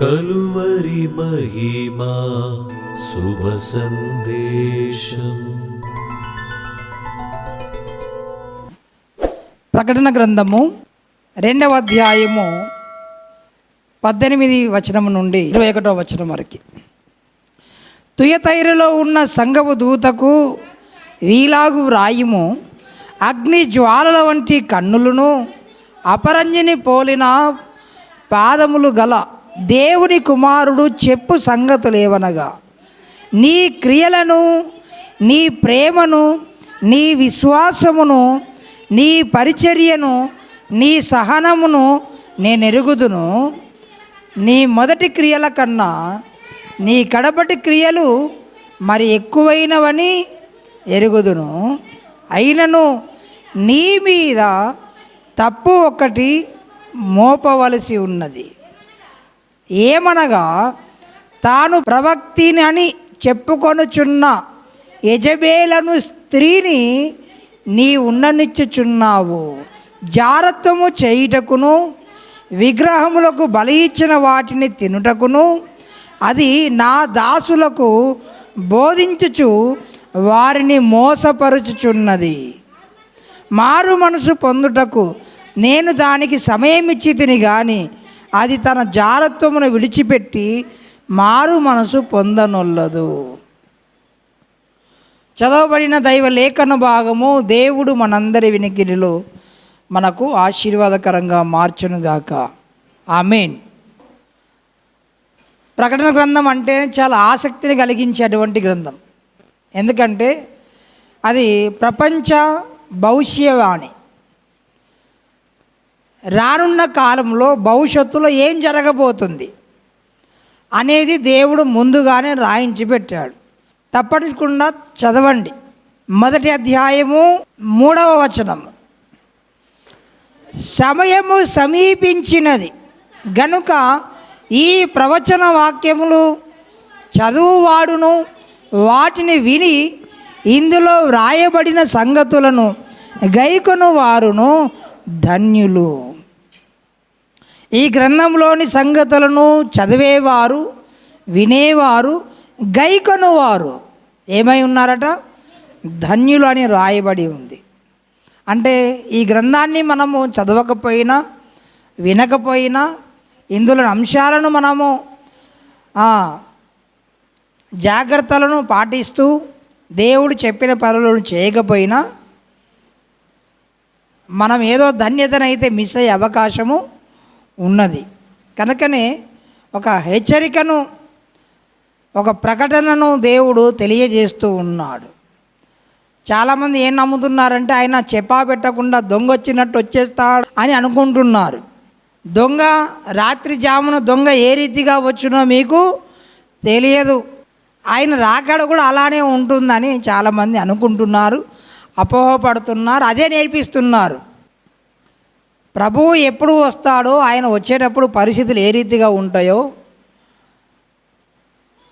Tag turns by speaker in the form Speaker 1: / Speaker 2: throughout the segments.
Speaker 1: కలువరి మహిమా శుభ సందేశం.
Speaker 2: ప్రకటన గ్రంథము రెండవ అధ్యాయము పద్దెనిమిది వచనము నుండి ఇరవై ఒకటో వచనం వరకు. తుయతైరులో ఉన్న సంఘపు దూతకు వీలాగు వ్రాయుము అగ్ని జ్వాలల వంటి కన్నులను అపరంజిని పోలిన పాదములు గల దేవుని కుమారుడు చెప్పు సంగతులేవనగా నీ క్రియలను నీ ప్రేమను నీ విశ్వాసమును నీ పరిచర్యను నీ సహనమును నేను ఎరుగుదును. నీ మొదటి క్రియల కన్నా నీ కడపటి క్రియలు మరి ఎక్కువైనవని ఎరుగుదును. అయినను నీ మీద తప్పు ఒకటి మోపవలసి ఉన్నది. ఏమనగా తాను ప్రవక్తిని అని చెప్పుకొనుచున్న యజబేలను స్త్రీని నీ ఉండనిచ్చుచున్నావు జారత్వము చేయుటకును విగ్రహములకు బలి ఇచ్చిన వాటిని తినుటకును అది నా దాసులకు బోధించుచు వారిని మోసపరుచుచున్నది. మారు మనసు పొందుటకు నేను దానికి సమయం ఇచ్చి తిని కానీ అది తన జారత్వమును విడిచిపెట్టి మారు మనసు పొందనొల్లదు. చదవబడిన దైవ లేఖన భాగము దేవుడు మనందరి వినికిడిలో మనకు ఆశీర్వాదకరంగా మార్చునుగాక ఆమెన్. ప్రకటన గ్రంథం అంటే చాలా ఆసక్తిని కలిగించేటువంటి గ్రంథం. ఎందుకంటే అది ప్రపంచ భవిష్యవాణి. రానున్న కాలంలో భవిష్యత్తులో ఏం జరగబోతుంది అనేది దేవుడు ముందుగానే రాయించి పెట్టాడు. తప్పకుండా చదవండి. మొదటి అధ్యాయము మూడవ వచనము. సమయము సమీపించినది. గనుక ఈ ప్రవచన వాక్యములు చదువువాడును వాటిని విని ఇందులో వ్రాయబడిన సంగతులను గైకొను వారును ధన్యులు. ఈ గ్రంథంలోని సంగతులను చదివేవారు వినేవారు గైకొనువారు. ఏమై ఉన్నారట? ధన్యులు అని రాయబడి ఉంది. అంటే ఈ గ్రంథాన్ని మనము చదవకపోయినా వినకపోయినా ఇందులో అంశాలను మనము జాగ్రత్తలను పాటిస్తూ దేవుడు చెప్పిన పనులను చేయకపోయినా మనం ఏదో ధన్యతనైతే మిస్ అయ్యే అవకాశము ఉన్నది. కనుకనే ఒక హెచ్చరికను ఒక ప్రకటనను దేవుడు తెలియజేస్తూ ఉన్నాడు. చాలామంది ఏం నమ్ముతున్నారంటే ఆయన చెప్పా పెట్టకుండా దొంగ వచ్చినట్టు వచ్చేస్తాడు అని అనుకుంటున్నారు. దొంగ రాత్రి జామున దొంగ ఏ రీతిగా వచ్చునో మీకు తెలియదు. ఆయన రాకడ కూడా అలానే ఉంటుందని చాలామంది అనుకుంటున్నారు అపోహపడుతున్నారు అదే నేర్పిస్తున్నారు. ప్రభువు ఎప్పుడు వస్తాడో ఆయన వచ్చేటప్పుడు పరిస్థితులు ఏ రీతిగా ఉంటాయో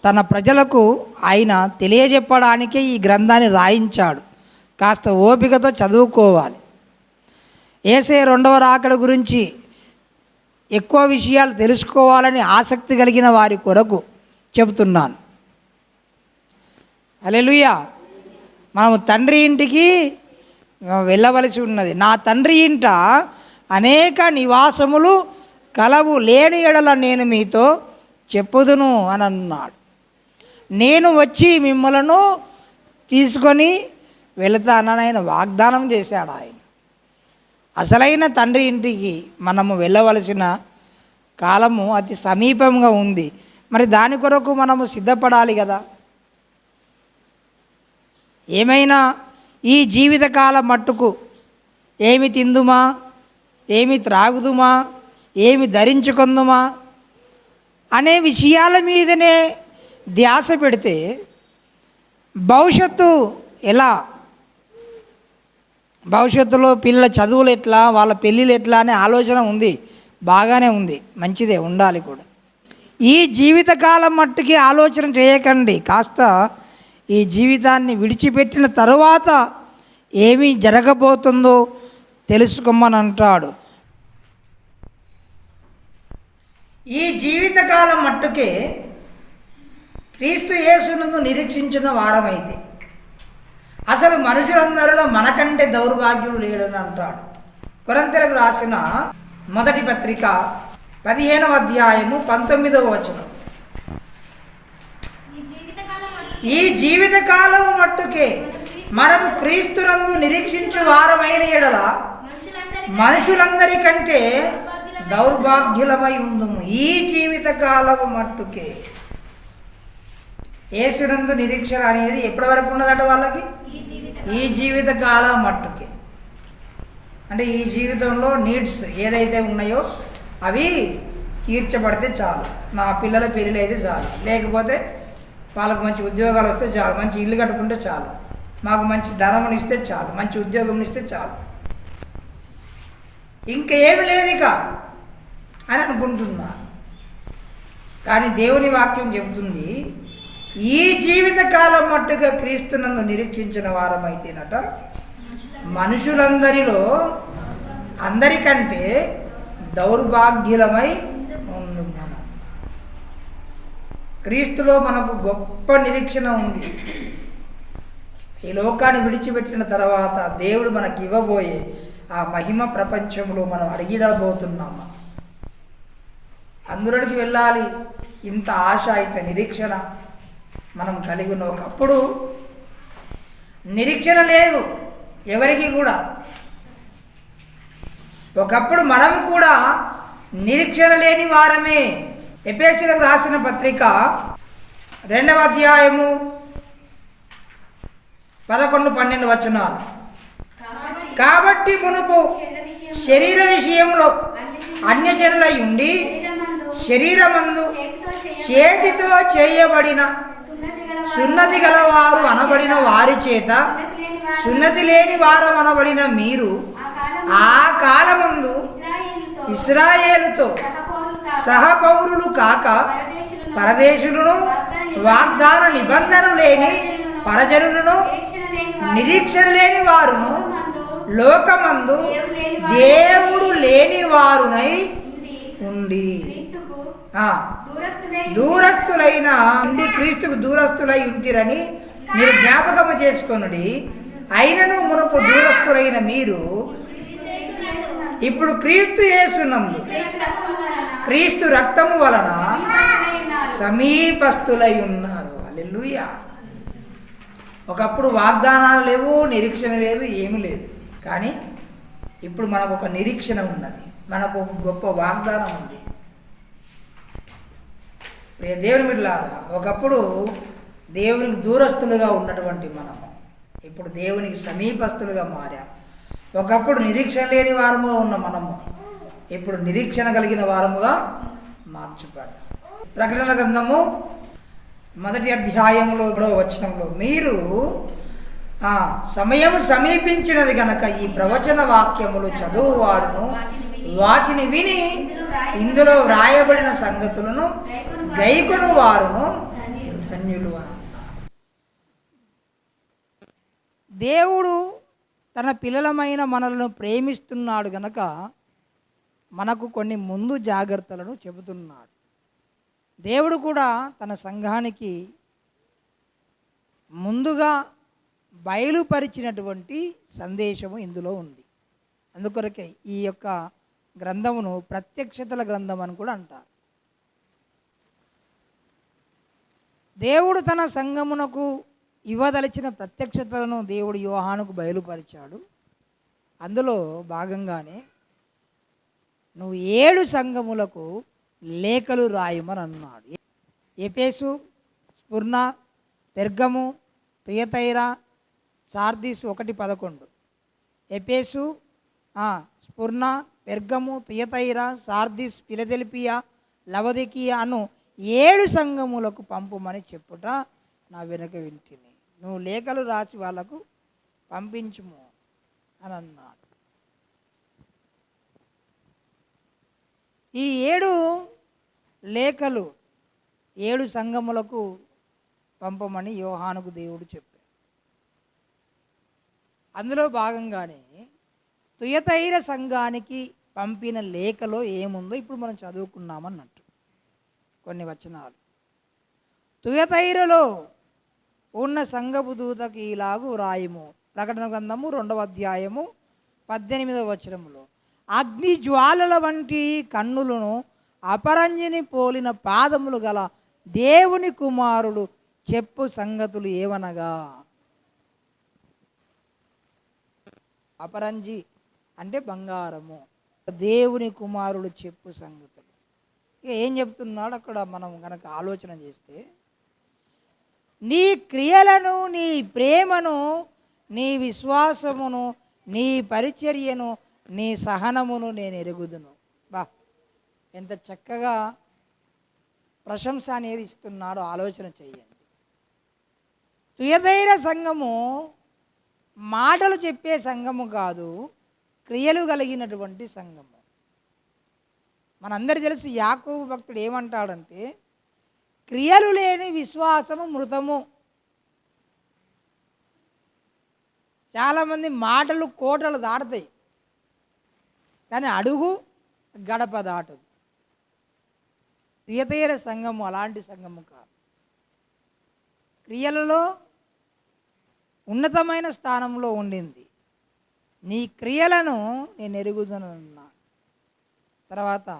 Speaker 2: తన ప్రజలకు ఆయన తెలియజెప్పడానికే ఈ గ్రంథాన్ని రాయించాడు. కాస్త ఓపికతో చదువుకోవాలి. ఏసే రెండవ రాకడ గురించి ఎక్కువ విషయాలు తెలుసుకోవాలని ఆసక్తి కలిగిన వారి కొరకు చెబుతున్నాను. అలెలుయ్యా మనము తండ్రి ఇంటికి వెళ్ళవలసి ఉన్నది. నా తండ్రి ఇంట అనేక నివాసములు కలవు లేని ఎడల నేను మీతో చెప్పుదును అని అన్నాడు నేను వచ్చి మిమ్మలను తీసుకొని వెళతానని ఆయన వాగ్దానం చేశాడు ఆయన. అసలైన తండ్రి ఇంటికి మనము వెళ్ళవలసిన కాలము అతి సమీపంగా ఉంది. మరి దాని కొరకు మనము సిద్ధపడాలి కదా? ఏమైనా ఈ జీవితకాల మట్టుకు ఏమి తిందుమా? ఏమి త్రాగుదుమా? ఏమి ధరించుకుందుమా? అనే విషయాల మీదనే ధ్యాస పెడితే భవిష్యత్తు ఎలా? భవిష్యత్తులో పిల్లల చదువులు ఎట్లా? వాళ్ళ పెళ్ళిళ్ళు ఎట్లా? అనే ఆలోచన ఉంది. బాగానే ఉంది. మంచిదే. ఉండాలి కూడా. ఈ జీవితకాలం మట్టుకి ఆలోచన చేయకండి. కాస్త ఈ జీవితాన్ని విడిచిపెట్టిన తరువాత ఏమి జరగబోతుందో తెలుసుకోమని అంటాడు ఈ జీవితకాలం మట్టుకే క్రీస్తు యేసునందు నిరీక్షించిన వారమైతే అసలు మనుషులందరిలో మనకంటే దౌర్భాగ్యులు లేడని అంటాడు. కొరంతలకు రాసిన మొదటి పత్రిక పదిహేనవ అధ్యాయము పంతొమ్మిదవ వచనం.
Speaker 3: ఈ జీవితకాలం
Speaker 2: మట్టుకే మనము క్రీస్తునందు నిరీక్షించు వారమైన ఎడల మనుషులందరికంటే దౌర్భాగ్యులమై ఉందము ఈ జీవితకాలము మట్టుకే. యేసునందు నిరీక్షణ అనేది ఎప్పటి వరకు ఉన్నదట వాళ్ళకి?
Speaker 3: ఈ జీవిత
Speaker 2: కాలం మట్టుకే. అంటే ఈ జీవితంలో నీడ్స్ ఏదైతే ఉన్నాయో అవి తీర్చబడితే చాలు. నా పిల్లల పెళ్ళి అయితే చాలు. లేకపోతే వాళ్ళకు మంచి ఉద్యోగాలు వస్తే చాలు. మంచి ఇల్లు కట్టుకుంటే చాలు. మాకు మంచి ధనం ఇస్తే చాలు. మంచి ఉద్యోగం ఇస్తే చాలు. ఇంకా ఏమి లేదు ఇక అని అనుకుంటున్నా. కానీ దేవుని వాక్యం చెబుతుంది ఈ జీవిత కాలం మట్టుగా క్రీస్తునందు నిరీక్షించిన వారమైతేనట మనుషులందరిలో అందరికంటే దౌర్భాగ్యులమై ఉంది మనం క్రీస్తులో మనకు గొప్ప నిరీక్షణ ఉంది. ఈ లోకాన్ని విడిచిపెట్టిన తర్వాత దేవుడు మనకి ఇవ్వబోయే ఆ మహిమ ప్రపంచంలో మనం అడిగిడబోతున్నాము? అందులోకి వెళ్ళాలి. ఇంత ఆశ ఇంత నిరీక్షణ మనం కలిగి ఉన్న. ఒకప్పుడు నిరీక్షణ లేదు ఎవరికి కూడా. ఒకప్పుడు మనం కూడా నిరీక్షణ లేని వారమే. ఎపిఎస్సీలకు రాసిన పత్రిక రెండవ అధ్యాయము పదకొండు పన్నెండు వచనాలు.
Speaker 3: కాబట్టి
Speaker 2: కాబట్టి మునుపు శరీర విషయంలో అన్యజనులై ఉండి
Speaker 3: శరీరమందు చేతితో
Speaker 2: చేయబడిన
Speaker 3: సున్నతి
Speaker 2: గలవారు అనబడిన వారి చేత
Speaker 3: సున్నతి లేని వారు
Speaker 2: అనబడిన మీరు
Speaker 3: ఆ
Speaker 2: కాలమందు ఇస్రాయేలుతో
Speaker 3: సహపౌరులు కాక పరదేశులను
Speaker 2: వాగ్దాన నిబంధన లేని పరజనులను
Speaker 3: నిరీక్షణ లేని
Speaker 2: వారును లోకమందు దేవుడు లేని వారునై
Speaker 3: ఉంది
Speaker 2: ఉండి. దూరస్తులైన ఉండి క్రీస్తుకు దూరస్తులై ఉంటిరని మీరు జ్ఞాపకము చేసుకొనుడి. అయినను మునుపు దూరస్తులైన మీరు ఇప్పుడు క్రీస్తు యేసునందు
Speaker 3: క్రీస్తు రక్తము వలన.
Speaker 2: సమీపస్తులై ఉన్నారు. అల్లెలుయ ఒకప్పుడు వాగ్దానాలు లేవు నిరీక్షణ లేదు ఏమీ లేదు. కానీ ఇప్పుడు మనకు ఒక నిరీక్షణ ఉన్నది. మనకు ఒక గొప్ప వాగ్దానం ఉంది. ప్రియ దేవుని బిడ్డలారా ఒకప్పుడు దేవునికి దూరస్తులుగా ఉన్నటువంటి మనము ఇప్పుడు దేవునికి సమీపస్తులుగా మారాం. ఒకప్పుడు నిరీక్షణ లేని వారముగా ఉన్న మనము ఇప్పుడు నిరీక్షణ కలిగిన వారముగా మార్చబడ్డాం. ప్రకటన గ్రంథము మొదటి అధ్యాయంలో కూడా వచ్చినప్పుడు మీరు ఆ, సమయము సమీపించినది గనక ఈ ప్రవచన వాక్యములు చదువువాడును. వాటిని విని ఇందులో వ్రాయబడిన సంగతులను గైకును వారును. ధన్యులు దేవుడు తన పిల్లలమైన మనలను ప్రేమిస్తున్నాడు గనక మనకు కొన్ని ముందు జాగ్రత్తలను చెబుతున్నాడు. దేవుడు కూడా తన సంఘానికి ముందుగా బయలుపరిచినటువంటి సందేశము ఇందులో ఉంది. అందుకొరకే ఈ యొక్క గ్రంథమును ప్రత్యక్షతల గ్రంథం అని కూడా అంటారు. దేవుడు తన సంగమునకు ఇవ్వదలిచిన ప్రత్యక్షతలను దేవుడు యోహానుకు బయలుపరిచాడు. అందులో భాగంగానే నువ్వు ఏడు సంఘములకు లేఖలు రాయమని అన్నాడు. ఎపేసు స్ఫుర్ణ పెర్గము తుయతైరా సార్దీస్ ఒకటి పదకొండు. ఎపేసు స్ఫుర్ణ పెర్గము తుయతైరా సార్దీస్ ఫిలదెల్పియా లవదికియా అను ఏడు సంఘములకు పంపుమని చెప్పుట నా వెనుక వింటిని. నువ్వు లేఖలు రాసి వాళ్ళకు పంపించుము అని అన్నాడు ఈ ఏడు లేఖలు ఏడు సంఘములకు పంపమని యోహానుకు దేవుడు చెప్పాడు. అందులో భాగంగానే తుయతైర సంఘానికి పంపిన లేఖలో ఏముందో ఇప్పుడు మనం చదువుకున్నామన్నట్టు. కొన్ని వచనాలు. తుయతైరలో ఉన్న సంఘపు దూతకి ఇలాగు వ్రాయము. ప్రకటన గ్రంథము రెండవ అధ్యాయము పద్దెనిమిదవ వచనములో అగ్ని జ్వాలల వంటి కన్నులను అపరంజిని పోలిన పాదములు గల దేవుని కుమారుడు చెప్పు సంగతులు ఏవనగా అపరంజి అంటే బంగారము. దేవుని కుమారుడు చెప్పు సంగతులు. ఇక ఏం చెప్తున్నాడు? అక్కడ మనం కనుక ఆలోచన చేస్తే నీ క్రియలను నీ ప్రేమను నీ విశ్వాసమును నీ పరిచర్యను నీ సహనమును నేను ఎరుగుదును. బా ఎంత చక్కగా ప్రశంస అనేది ఇస్తున్నాడో. ఆలోచన చెయ్యండి తుయదైన సంఘము మాటలు చెప్పే సంఘము కాదు క్రియలు కలిగినటువంటి సంఘము. మనందరి తెలుసు యాకోబు భక్తుడు ఏమంటాడంటే క్రియలు లేని విశ్వాసము మృతము. చాలామంది మాటలు కోటలు దాటుతాయి కానీ అడుగు గడప దాటదు. ప్రియతీర సంఘము అలాంటి సంఘము కాదు. క్రియలలో ఉన్నతమైన స్థానంలో ఉండింది. నీ క్రియలను నేను ఎరుగుదనన్నా. తర్వాత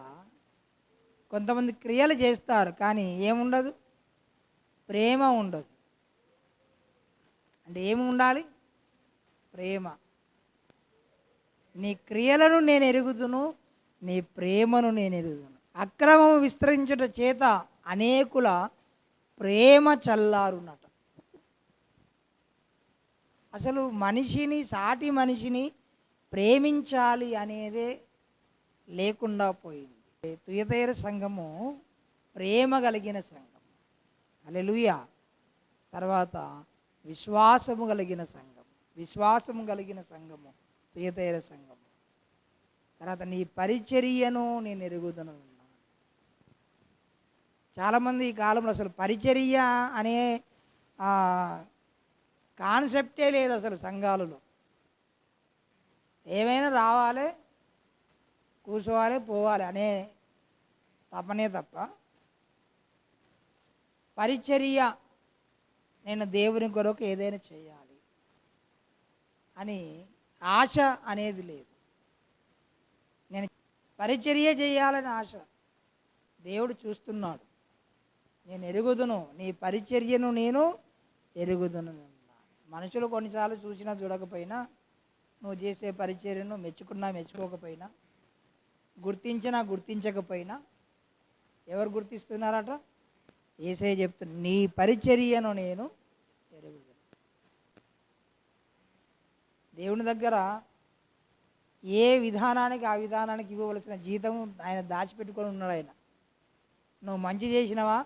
Speaker 2: కొంతమంది క్రియలు చేస్తారు కానీ ఏముండదు? ప్రేమ ఉండదు. అంటే ఏమి ఉండాలి? ప్రేమ. నీ క్రియలను నేను ఎరుగుదును నీ ప్రేమను నేను ఎరుగుదును. అక్రమం విస్తరించుట చేత అనేకుల ప్రేమ చల్లారునట. అసలు మనిషిని సాటి మనిషిని ప్రేమించాలి అనేదే లేకుండా పోయింది. తుయతేర సంఘము ప్రేమ కలిగిన సంఘం అలెలుయ తర్వాత విశ్వాసము కలిగిన సంఘం విశ్వాసము కలిగిన సంఘము తుయతేర సంఘము. తర్వాత నీ పరిచర్యను నేను ఎరుగుదను చాలామంది ఈ కాలంలో అసలు పరిచర్య అనే కాన్సెప్టే లేదు అసలు సంఘాలలో. ఏమైనా రావాలి కూర్చోవాలి పోవాలి అనే తపనే తప్ప పరిచర్య నేను దేవుని కొరకు ఏదైనా చేయాలి అని ఆశ అనేది లేదు. నేను పరిచర్య చేయాలని ఆశ. దేవుడు చూస్తున్నాడు. నేను ఎరుగుదును నీ పరిచర్యను నేను ఎరుగుదును. మనుషులు కొన్నిసార్లు చూసినా చూడకపోయినా నువ్వు చేసే పరిచర్యను మెచ్చుకున్నా మెచ్చుకోకపోయినా గుర్తించినా గుర్తించకపోయినా ఎవరు గుర్తిస్తున్నారట? ఏసే చెప్తున్నా నీ పరిచర్యను నేను దేవుని దగ్గర ఏ విధానానికి ఆ విధానానికి ఇవ్వవలసిన జీతం ఆయన దాచిపెట్టుకొని ఉన్నాడు ఆయన. నువ్వు మంచి చేసినవా?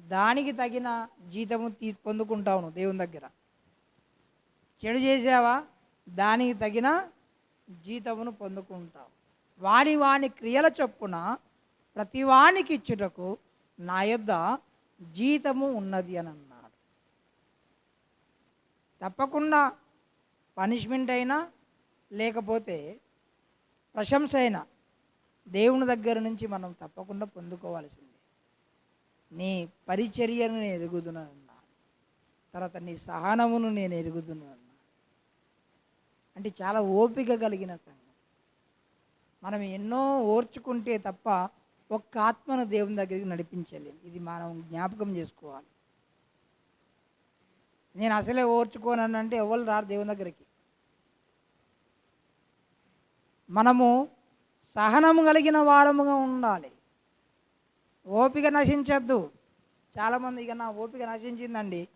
Speaker 2: దానికి తగిన జీతము తీ పొందుకుంటావు నువ్వు దేవుని దగ్గర. చెడు చేసావా? దానికి తగిన జీతమును పొందుకుంటావు. వాడి వాని క్రియల చొప్పున ప్రతి వానికి ఇచ్చుటకు నా యొద్ద జీతము ఉన్నది అని అన్నాడు. తప్పకుండా పనిష్మెంట్ అయినా లేకపోతే ప్రశంస అయినా దేవుని దగ్గర నుంచి మనం తప్పకుండా పొందుకోవాల్సింది. నీ పరిచర్యను నేను ఎరుగుతున్నాను తర్వాత నీ సహనమును నేను ఎరుగుతున్నాను అంటే చాలా ఓపిక కలిగిన సంఘం. మనం ఎన్నో ఓర్చుకుంటే తప్ప ఒక్క ఆత్మను దేవుని దగ్గరికి నడిపించలేము ఇది మనం జ్ఞాపకం చేసుకోవాలి. నేను అసలే ఓర్చుకోనంటే ఎవరు రారు దేవుని దగ్గరికి. మనము సహనము కలిగిన వారముగా ఉండాలి. ఓపిక నశించద్దు. చాలామంది ఇక నా ఓపిక నశించిందండి.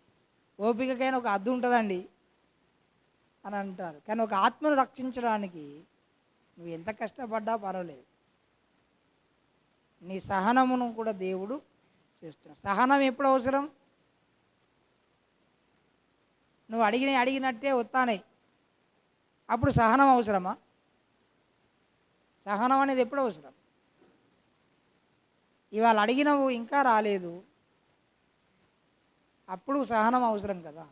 Speaker 2: ఓపికకైనా ఒక అద్దు ఉంటుందండి. అని అంటారు. కానీ ఒక ఆత్మను రక్షించడానికి నువ్వు ఎంత కష్టపడ్డా పర్వాలేదు. నీ సహనమును కూడా దేవుడు చేస్తున్నాడు. సహనం ఎప్పుడు అవసరం? నువ్వు అడిగిన అడిగినట్టే వస్తానే. అప్పుడు సహనం అవసరమా? సహనం అనేది ఎప్పుడు అవసరం? ఇవాళ అడిగినవు ఇంకా రాలేదు. అప్పుడు సహనం అవసరం కదా.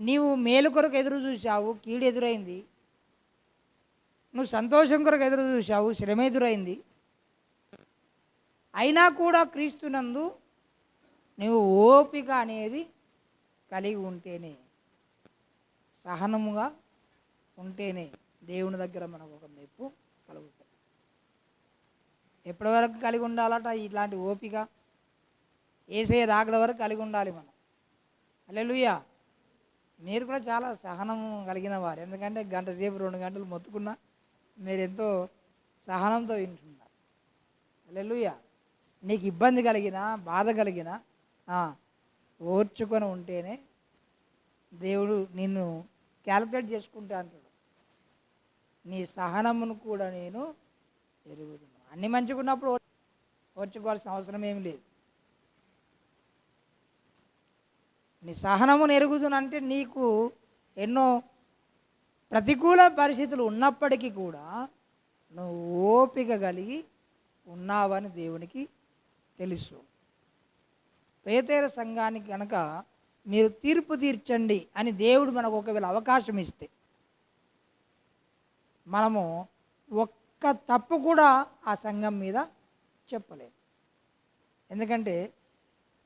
Speaker 2: నీవు మేలు కొరకు ఎదురు చూసావు కీడు ఎదురైంది. నువ్వు సంతోషం కొరకు ఎదురు చూసావు శ్రమ ఎదురైంది. అయినా కూడా క్రీస్తునందు నువ్వు ఓపిక అనేది కలిగి ఉంటేనే సహనముగా ఉంటేనే దేవుని దగ్గర మనకు ఒక మెప్పు కలుగుతుంది. ఎప్పటి వరకు కలిగి ఉండాలట ఇలాంటి ఓపిక? ఏసే రాకడ వరకు కలిగి ఉండాలి మనం. అల్లెలుయ్యా మీరు కూడా చాలా సహనం కలిగిన వారు. ఎందుకంటే గంట సేపు రెండు గంటలు మొత్తుకున్నా మీరు ఎంతో సహనంతో వింటున్నారు. అల్లెలుయ్యా నీకు ఇబ్బంది కలిగిన బాధ కలిగిన ఓర్చుకొని ఉంటేనే దేవుడు నిన్ను క్యాలిక్యులేట్ చేసుకుంటా అంటాడు. నీ సహనమును కూడా నేను ఎరుగుతున్నాను అన్ని మంచిగా ఉన్నప్పుడు ఓర్చుకోవాల్సిన అవసరం ఏమి లేదు. నీ సహనమును ఎరుగుతునంటే నీకు ఎన్నో ప్రతికూల పరిస్థితులు ఉన్నప్పటికీ కూడా నువ్వు ఓపిక కలిగి ఉన్నావని దేవునికి తెలుసు. తేతేర సంఘానికి కనుక మీరు తీర్పు తీర్చండి అని దేవుడు మనకు ఒకవేళ అవకాశం ఇస్తే మనము ఒక్క తప్పు కూడా ఆ సంఘం మీద చెప్పలేము. ఎందుకంటే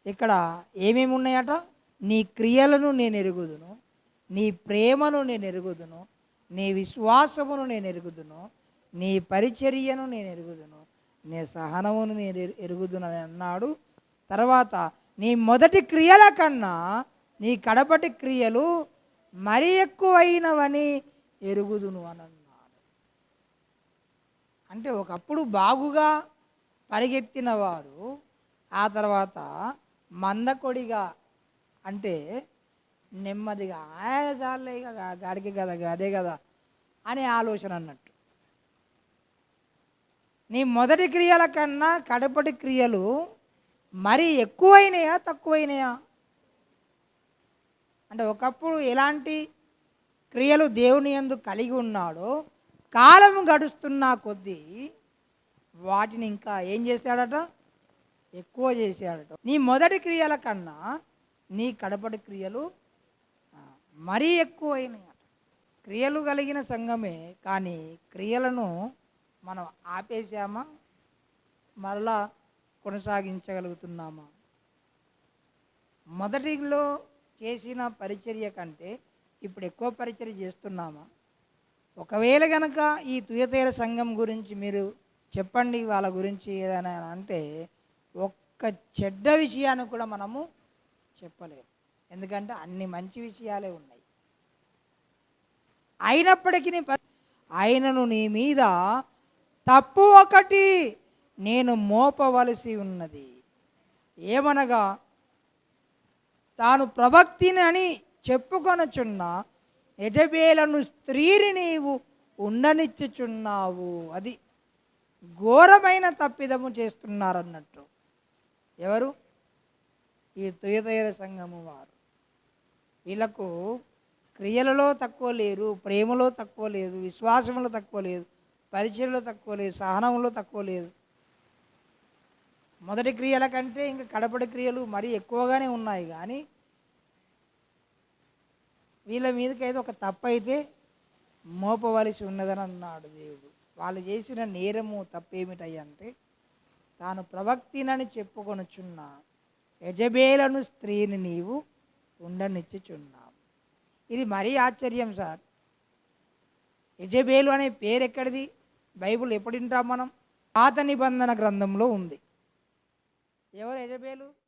Speaker 2: ఇక్కడ ఏమేమి ఉన్నాయట? నీ క్రియలను నేను ఎరుగుదును నీ ప్రేమను నేను ఎరుగుదును నీ విశ్వాసమును నేను ఎరుగుదును నీ పరిచర్యను నేను ఎరుగుదును నీ సహనమును నేను ఎరు- ఎరుగుదును అని అన్నాడు. తర్వాత నీ మొదటి క్రియల కన్నా నీ కడపటి క్రియలు మరీ ఎక్కువైనవని ఎరుగుదును అని అన్నాడు. అంటే ఒకప్పుడు బాగుగా పరిగెత్తిన వారు ఆ తర్వాత మందకొడిగా అంటే నెమ్మదిగా ఆయ చాలే గాడికి కదా అదే కదా అనే ఆలోచన అన్నట్టు. నీ మొదటి క్రియల కన్నా కడపటి క్రియలు మరి ఎక్కువైనాయా తక్కువైనాయా? అంటే ఒకప్పుడు ఎలాంటి క్రియలు దేవుని ఎందు కలిగి ఉన్నాడో కాలం గడుస్తున్న కొద్దీ వాటిని ఇంకా ఏం చేశాడట? ఎక్కువ చేశాడట. నీ మొదటి క్రియల కన్నా నీ కడపటి క్రియలు మరీ ఎక్కువైనాయట. క్రియలు కలిగిన సంఘమే కానీ క్రియలను మనం ఆపేసామా మరలా కొనసాగించగలుగుతున్నామా? మొదటిలో చేసిన పరిచర్య కంటే ఇప్పుడు ఎక్కువ పరిచర్య చేస్తున్నామా? ఒకవేళ గనక ఈ తుయతేర సంఘం గురించి మీరు చెప్పండి వాళ్ళ గురించి ఏదైనా అంటే ఒక్క చెడ్డ విషయాన్ని కూడా మనము చెప్పలేము ఎందుకంటే అన్ని మంచి విషయాలే ఉన్నాయి. అయినప్పటికీ నీ ప- ఆయనను నీ మీద తప్పు ఒకటి నేను మోపవలసి ఉన్నది. ఏమనగా తాను ప్రవక్తిని అని చెప్పుకొనుచున్న యజబేలను స్త్రీని నీవు ఉండనిచ్చుచున్నావు. అది ఘోరమైన తప్పిదము చేస్తున్నారన్నట్టు. ఎవరు? ఈ తుయతైర సంఘము వారు. వీళ్ళకు క్రియలలో తక్కువ లేరు ప్రేమలో తక్కువ లేదు విశ్వాసంలో తక్కువ లేదు పరిచయలో తక్కువ లేదు సహనంలో తక్కువ లేదు. మొదటి క్రియల కంటే ఇంకా కడపడి క్రియలు మరీ ఎక్కువగానే ఉన్నాయి కానీ వీళ్ళ మీదకైతే ఒక తప్పు అయితే మోపవలసి ఉన్నదని అన్నాడు దేవుడు. వాళ్ళు చేసిన నేరము తప్పేమిటయ్యంటే తాను ప్రవక్తినని చెప్పుకొనుచున్నా. యజబేలను స్త్రీని నీవు ఉండనిచ్చుచున్నావు. ఇది మరీ ఆశ్చర్యం సార్. యజబేలు అనే పేరు ఎక్కడిది? బైబుల్ ఎప్పుడు వింటాం మనం? పాత నిబంధన గ్రంథంలో ఉంది. ఎవరు యజబేలు?